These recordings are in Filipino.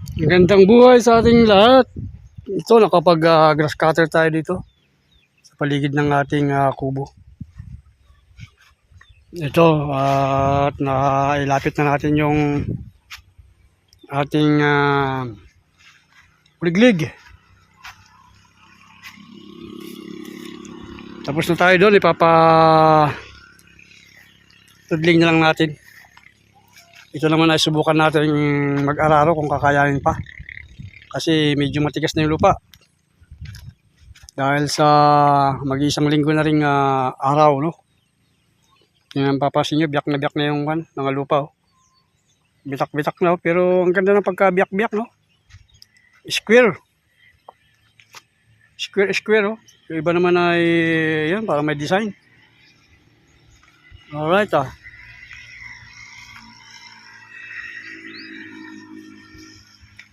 Magandang buhay sa ating lahat. Ito, nakapag ah, grass cutter tayo dito sa paligid ng ating ah, kubo. Ito, ah, at nailapit na natin yung ating uh, liglig. Tapos na tayo doon, ipapa tudling na lang natin. Ito naman ay subukan natin mag-araro kung kakayanin pa. Kasi medyo matigas na yung lupa. Dahil sa mag-isang linggo na rin ah, araw, no? Yan ang papasin nyo, biyak na biyak na yung kan, mga lupa, oh. Bitak-bitak na, oh. pero ang ganda ng pagka-biyak-biyak, no? Square. Square, square, oh. Yung iba naman ay, yan, para may design. Alright, ah.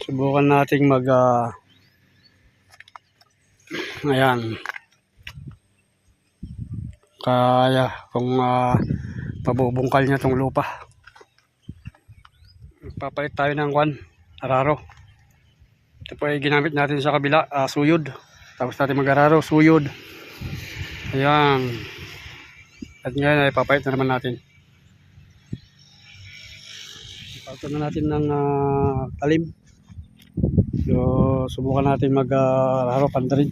Subukan nating mag ah, ayan. Kaya kung ah, pabubungkal niya tong lupa. Papalit tayo ng kwan, araro. Ito po ay ginamit natin sa kabila, ah, suyod. Tapos natin mag-araro, suyod. Ayan. At ngayon ay papalit na naman natin. Papalit na natin ng ah, talim. So, subukan natin mag-araro uh, rin.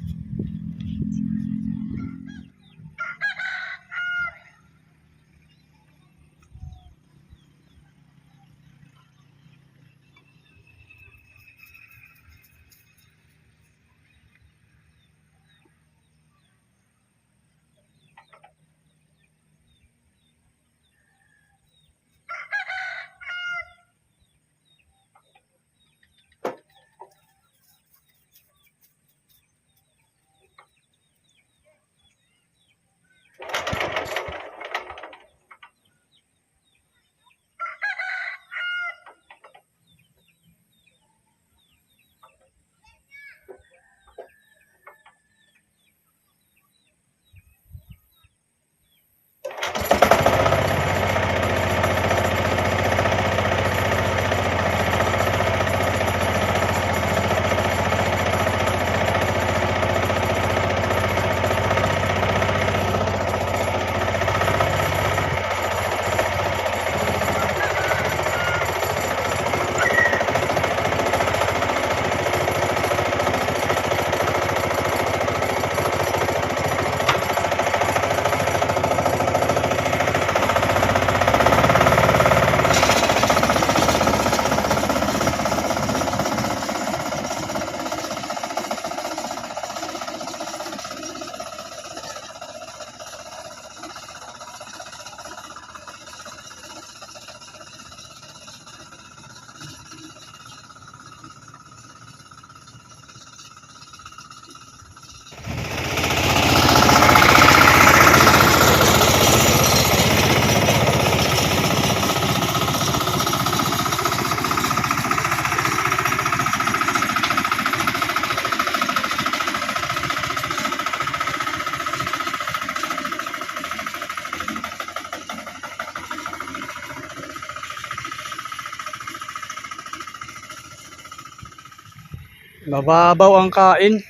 Mababaw ang kain.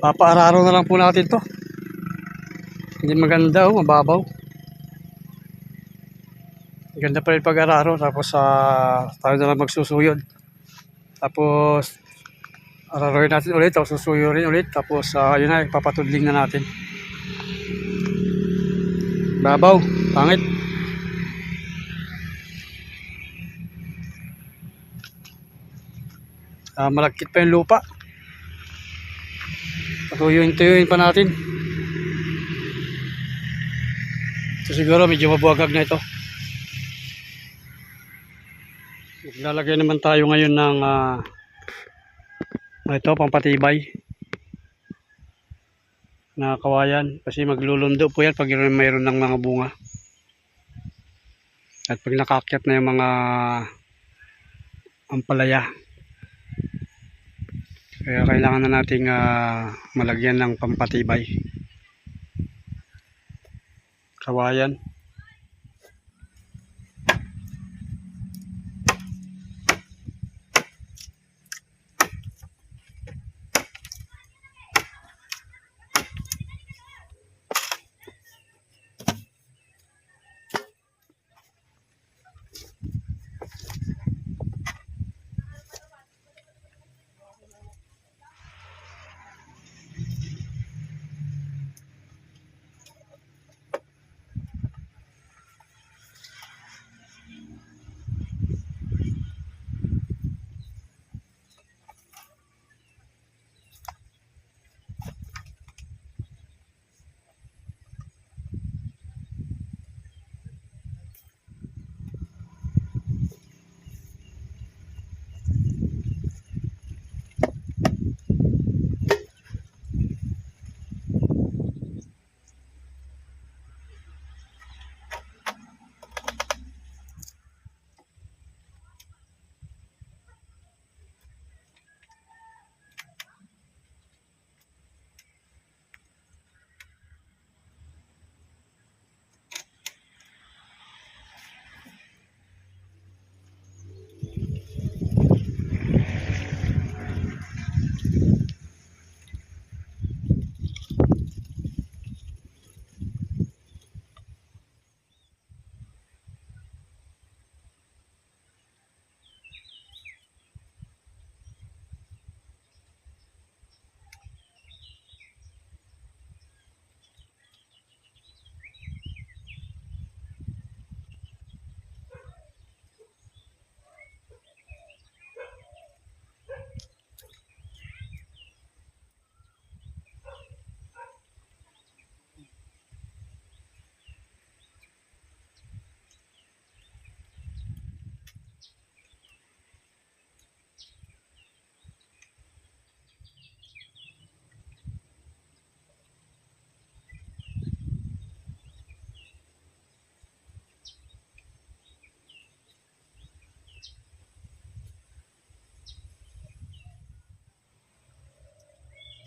Papaararo na lang po natin to. Hindi maganda oh, mababaw. Ganda pa rin pag-araro tapos sa tayo na lang magsusuyod. Tapos araroin natin ulit tapos susuyurin ulit tapos uh, yun na papatudling na natin. Babaw, pangit. Ah, malagkit pa yung lupa. Patuyuin-tuyuin pa natin. So siguro medyo mabuwagag na ito. Maglalagay naman tayo ngayon ng ah, ito, pampatibay na kawayan kasi maglulundo po yan pag mayroon ng mga bunga at pag nakakyat na yung mga ampalaya kaya kailangan na nating ah, malagyan ng pampatibay. Kawayan.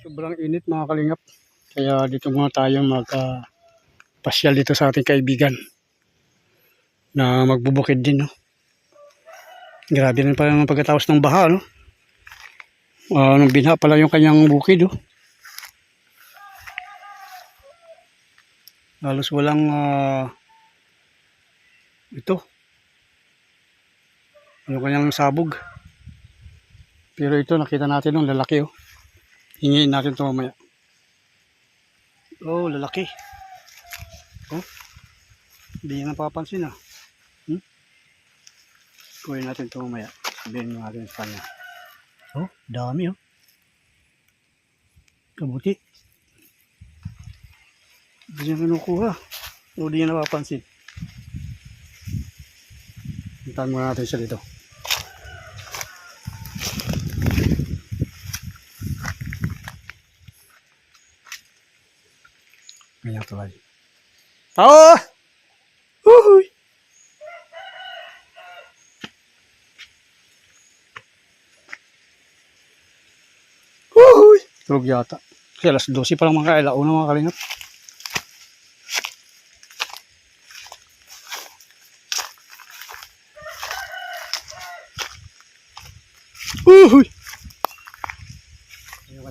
Sobrang init mga kalingap. Kaya dito muna tayo magka pasyal dito sa ating kaibigan na magbubukid din. No? Grabe rin pala ng pagkatapos ng baha. No? Ah, nung binha pala yung kanyang bukid. Oh. Halos walang ah, ito. Yung kanyang sabog. Pero ito nakita natin nung lalaki oh. Hingiin natin ito mamaya. Oh, lalaki. Oh. Hindi niya napapansin ah. Hmm? Kuhin natin ito mamaya. Sabihin natin sa kanya. Oh, dami oh. Kabuti. Hindi niya kinukuha. O di niya napapansin. Hintahan muna natin siya dito. Tao! Uhuy! Uhuy! Tulog yata. Kasi alas 12 pa lang mga kaila. Una mga kalingap. Uhuy!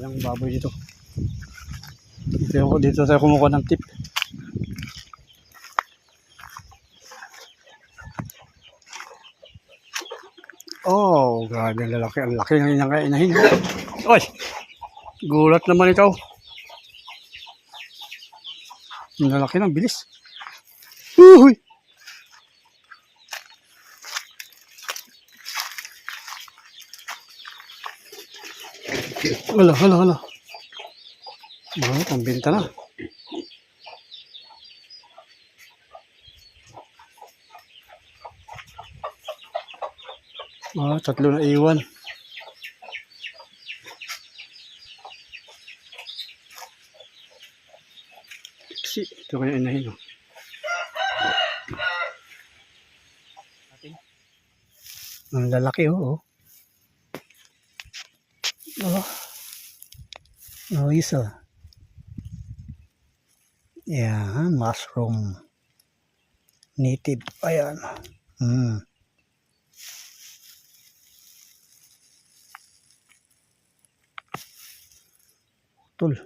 Kanyang baboy dito. Dito, dito tayo kumukuha ng tip. Oh, grabe ang lalaki. Ang laki ng inang inahin. Oy! Gulat naman ikaw. Ang lalaki ng bilis. Uhuy! Hala, hala, hala. Oh, pambenta na. Ah, tatlo na iwan. Si, ito kaya inahin. Oh. Ang lalaki, oh. oh. Oh. Oh, isa. Yan, mushroom. Native. Ayan. Hmm. Tul.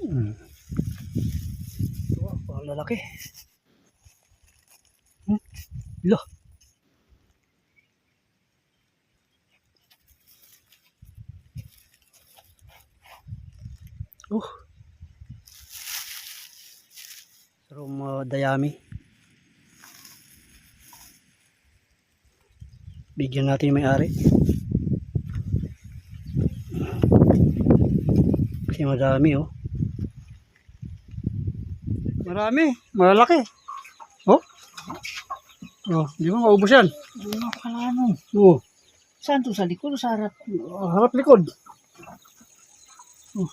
Hmm. Wow, parang lalaki. Hmm. Lo. Oh. From uh, Dayami. Bigyan natin yung may-ari. Kasi madami oh. Marami. Malaki. Oh. Oh, di mo maubos yan. Ano ka ano? Oh, Saan to? Sa likod o sa harap? harap likod. Oh.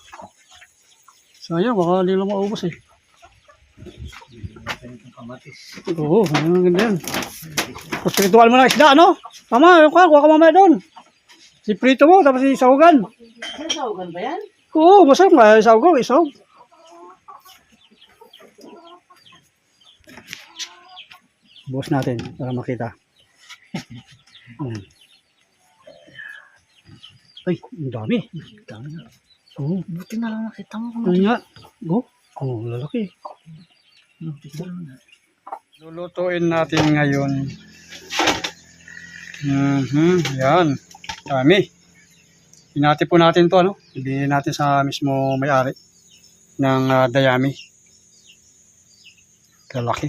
Sayang, baka hindi lang maubos eh. Oo, ang ganda yan. Kuspiritual mo na isda, ano? Tama, yung ka, kuha ka mamaya doon. Si Prito mo, tapos si Saugan. Sasawagan ba yan? Oo, masarap nga. Saugaw, isaw. Bukas natin para makita. Hmm. Ay, ang dami. Dami na. Oo, Buti na lang nakita mo. ano nga. Go. Oh, lalaki. Buti na lang. Lulutuin natin ngayon. Mhm, yan. Dami. Hinati po natin to, ano? Ibigay natin sa mismo may-ari ng ah, dayami. Lalaki.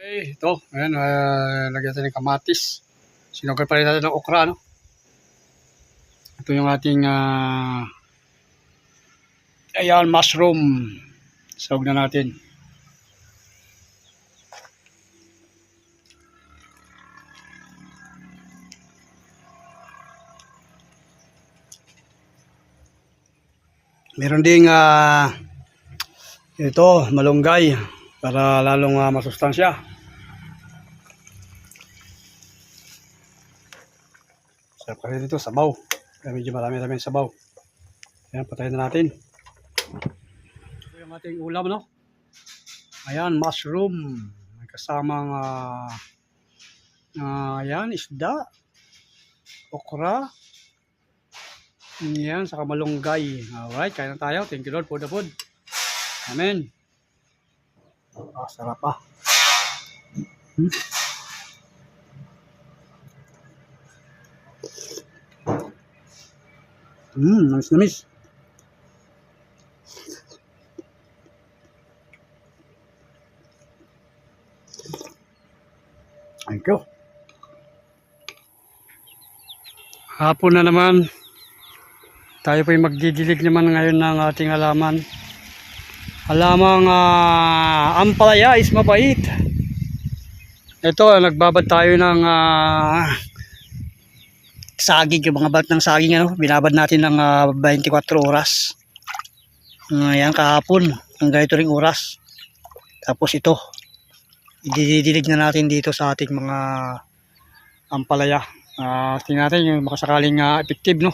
Okay, ito. Ayan, uh, lagyan natin ng kamatis. Sinugal pa rin natin ng okra, no? Ito yung ating, ah, ayan, mushroom. Sawag na natin. Meron ding ah ito, malunggay para lalong ah, masustansya. Sarap kasi dito, sabaw. Kaya medyo marami-rami sabaw. Ayan, patayin na natin. Ito yung ating ulam, no? Ayan, mushroom. May kasamang, ah, ah, ayan, isda. Okra. Yan, saka malunggay. Alright, kain na tayo. Thank you Lord for the food. Amen. Ah, sarap ah. Hmm? Hmm, namis namis. Thank you. Hapon na naman. Tayo po magdidilig naman ngayon ng ating halaman. Halamang ah, ampalaya is mapait. Ito, nagbabad tayo ng ah, saging, yung mga bat ng saging, ano, binabad natin ng ah, 24 oras. Ayan, kahapon, ang ganito ring oras. Tapos ito, ididilig na natin dito sa ating mga ampalaya. Ah, tingnan natin yung makasakaling uh, effective, no?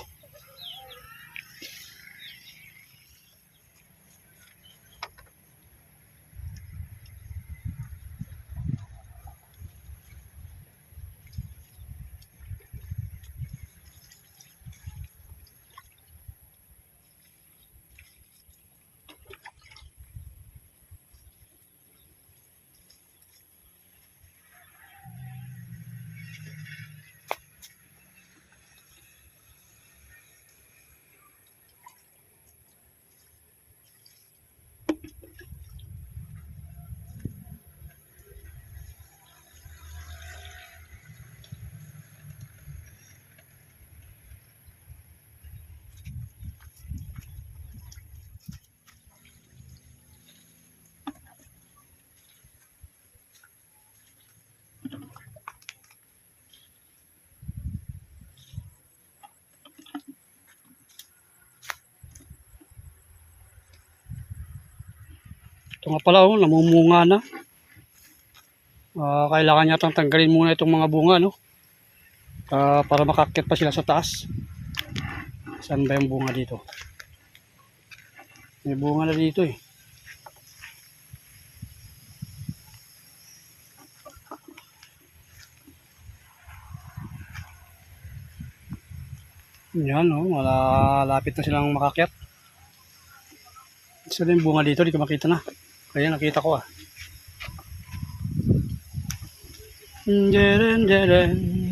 Ito nga pala, oh, namumunga na. Ah, kailangan yata tanggalin muna itong mga bunga, no? Ah, para makakit pa sila sa taas. Saan ba yung bunga dito? May bunga na dito eh. Yan, oh, malapit na silang makakyat. Isa din bunga dito, di ko makita na. Kaya nakita ko ah. Deren, deren.